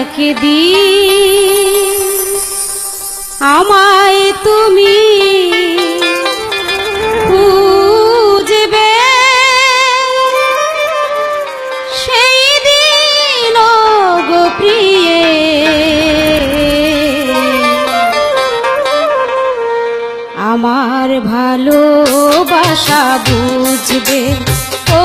একদিন আমায় তুমি প্রিয়ে। আমার ভালোবাসা বুঝবে ও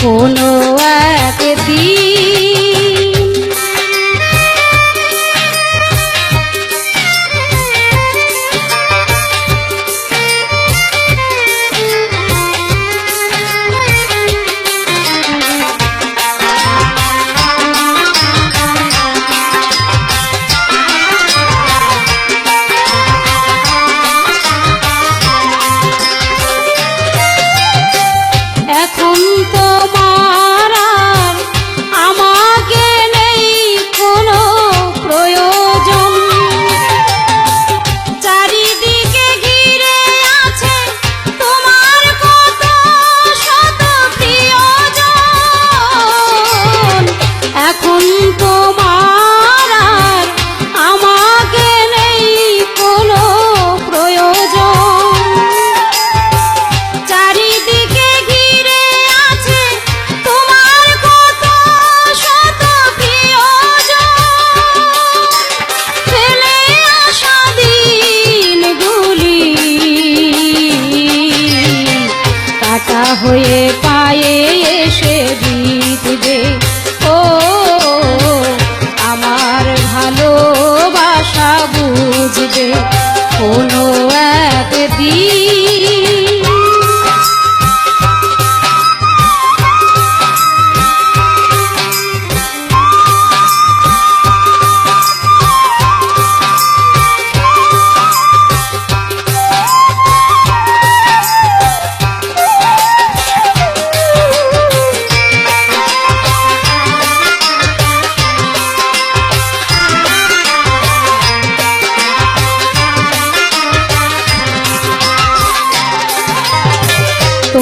কোনো হয়ে পায়ে এসে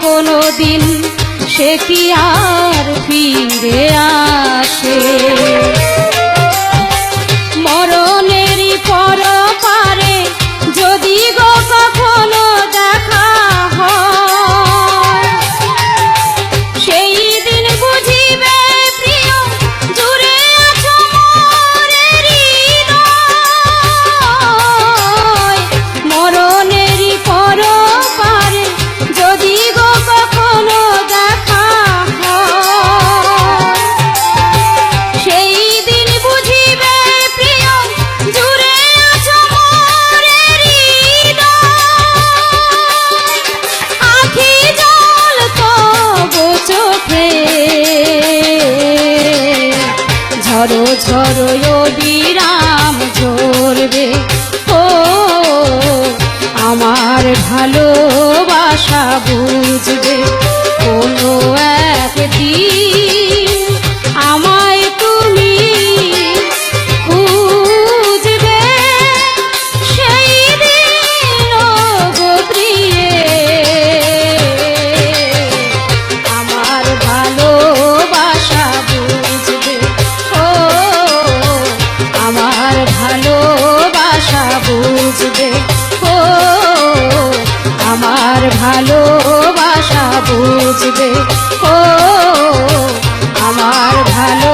কোনো দিন সে কি আর ফিরে আসে ঝরো ঝরো বিরাম Aló.